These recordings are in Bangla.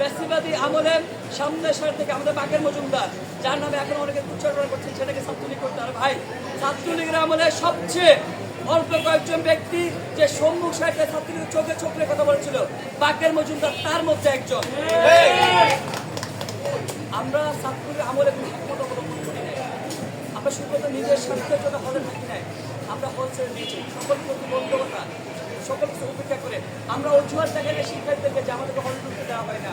বেশিবাদী আমলে সামনে সার থেকে আমাদের বাকের মজুমদার, যার নামে এখন অনেকে উচ্চারণ করছেন, সেটাকে ছাত্রলীগ করতে হবে ভাই, ছাত্রলীগের আমলে সবচেয়ে অল্প কয়েকজন ব্যক্তি যে সম্মুখ সাহিত্যে ছাত্রলীগের চোখে চোখে কথা বলেছিল বাকের মজুমদার, তার মধ্যে একজন। আমরা ছাত্রলীগের আমলে কোনো একমত অবলম্বন করি আমরা শুধুমাত্র নিজের স্বার্থের জন্য হলে থাকি নাই। আমরা দিয়েছি সকল প্রতিবন্ধকতা সকল কিছু উপেক্ষা করে আমরা অজুহাত দেখাই না শিক্ষার্থীদেরকে যে আমাদেরকে হল ঢুকতে দেওয়া হয় না।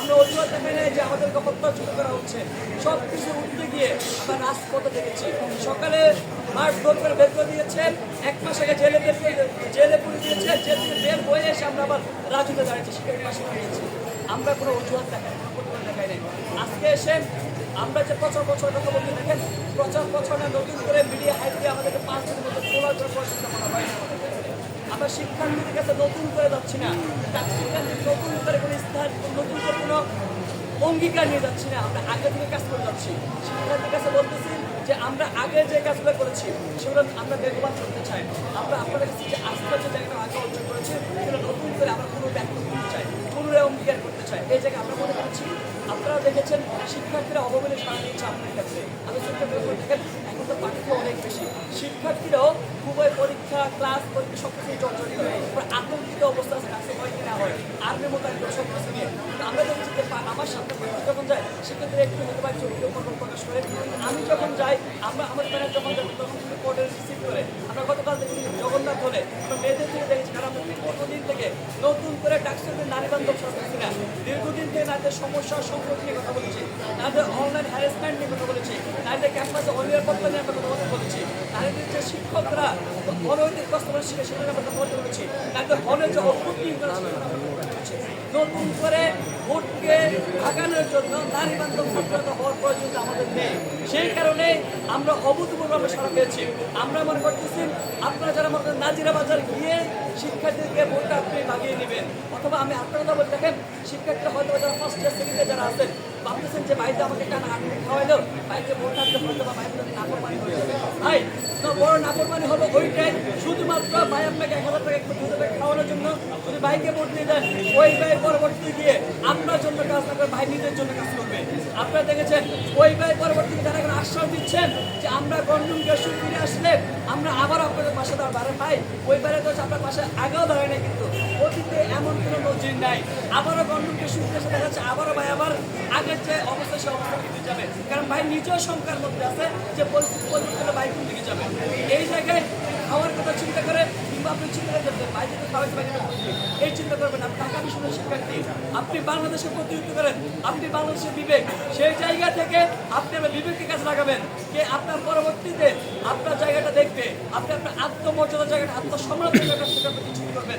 আমরা অজুহাত দেখাই না যে আমাদেরকে হত্যাচ্যুত করা হচ্ছে। সব কিছু উঠতে গিয়ে আমরা রাজপথে দেখেছি। সকালে মাঠ দৌড় করে বের করে দিয়েছেন, এক মাস আগে জেলে বের জেলে পুরে দিয়েছে জেল থেকে বের হয়ে এসে আমরা আবার রাজুতে দাঁড়িয়েছি শিক্ষার্থী পাশে দাঁড়িয়েছি। আমরা কোনো অজুহাত দেখাই কোনো প্রতিবাদ দেখাই নাই। আজকে এসে আমরা যে প্রচার বছর কথা বলতে দেখেন প্রচার বছরে নতুন করে মিডিয়া হাইট দিয়ে আমাদেরকে পাঁচ দিনের মধ্যে ষোলো করে পরিচিত করা হয় না আমাদের কাছে। আমরা শিক্ষার্থীদের কাছে নতুন করে যাচ্ছি না। নতুন করে কোনো স্থান, নতুন করে কোনো অঙ্গীকার নিয়ে যাচ্ছি না। আমরা আগে থেকে কাজ করে যাচ্ছি। শিক্ষার্থীর কাছে বলতেছি যে, আমরা আগে যে কাজগুলো করেছি, সেগুলো আমরা বেগবান করতে চাই। আমরা আপনাদের কাছে যে আস্থা যে জায়গাটা আগে অর্জন করেছি। সেগুলো শিক্ষার্থীরা অবহেলে সারা আপনার কাছে আমি শিক্ষার্থীরা বলে দেখেন, এখন তো পাঠ্য অনেক বেশি। শিক্ষার্থীরাও খুবই পরীক্ষা ক্লাস পরীক্ষা সব কিছু জর্জরিত আতঙ্কিত অবস্থা আছে হয় কি না হয়। আর্মির মতো একদম সব কিছু নিয়ে। আমরা দেখছি যে পা- আমার সামনে পরীক্ষা যখন যায়, সেক্ষেত্রে একটু হতে পারে চোখে উপর প্রকাশ করে। আমি যখন যাই, আমরা আমাদের প্যারেন্ট যখন যাব তখন কিন্তু কোর্টে রিসিভ করে, আমরা গতকাল দেখেছি জগন্নাথ হলে আমরা মেয়েদের থেকে নতুন করে ডাক্তারদের নারী বান্ধব সরকার না দীর্ঘদিন থেকে নারীদের সমস্যা, সংকট নিয়ে কথা বলেছি। নারীদের অনলাইন হ্যারাসমেন্ট নিয়ে কথা বলেছি। নারীদের ক্যাম্পাসে অনিরাপত্তা নিয়ে আমরা কথা বলেছি। নারীদের যে শিক্ষকরা অনৈতিক বাস্তবায়ন শিখে সেটা আমরা কথা বলতে বলেছি। নারীদের অনেক যে অভ্যুত্থান। নতুন করে ভাগানোর জন্য নারী বান্ধব ছাত্রতা হওয়ার প্রয়োজন আমাদের নেই। সেই কারণে আমরা অভূতপূর্বভাবে সারা পেয়েছি। আমরা মনে করতেছি আপনারা যারা মনে করেন নাজিরা বাজার গিয়ে শিক্ষার্থীদেরকে ভোটটা আপনি ভাগিয়ে নেবেন। অথবা আমি আপনারা বলে দেখেন শিক্ষার্থীরা হয়তো যারা ফার্স্ট ইয়ার সেকেন্ড ইয়ার যারা আছেন, ভাবতেছেন যে বাড়িতে আমাকে কেন আটকে খাওয়াইলো বাড়িতে ভোট আসতে হয়তো বা বাড়িতে নাফরমানি হয়ে যাবে ভাই তো বড় নাফরমানি হলো ওইটাই শুধুমাত্র ভাই যে অতীতে এমন কোনো নজির নাই। আবারও গণডুমকে সুখ ফিরে আসে যাচ্ছে আবারও ভাই আবার আগের যে অবস্থা কারণ ভাই নিজেও শঙ্কার মধ্যে আছে যে পরিস্থিতি পরিবর্তনে ভাই দিকে যাবে। এই জায়গায় খাওয়ার কথা চিন্তা করে আপনি চিন্তা এই চিন্তা করবেন আপনি ঢাকা বিশ্ববিদ্যালয়ের শিক্ষার্থী। আপনি বাংলাদেশের প্রতিনিধিত্ব করেন, আপনি বাংলাদেশের বিবেক। সেই জায়গা থেকে আপনি আপনার বিবেককে কাজে লাগাবেন কে আপনার পরবর্তীতে আপনার জায়গাটা দেখবে, আপনি আপনার আত্মমর্যাদার জায়গাটা, আত্মসম্মানের জায়গাটা সেটা আপনি কিছু করবেন।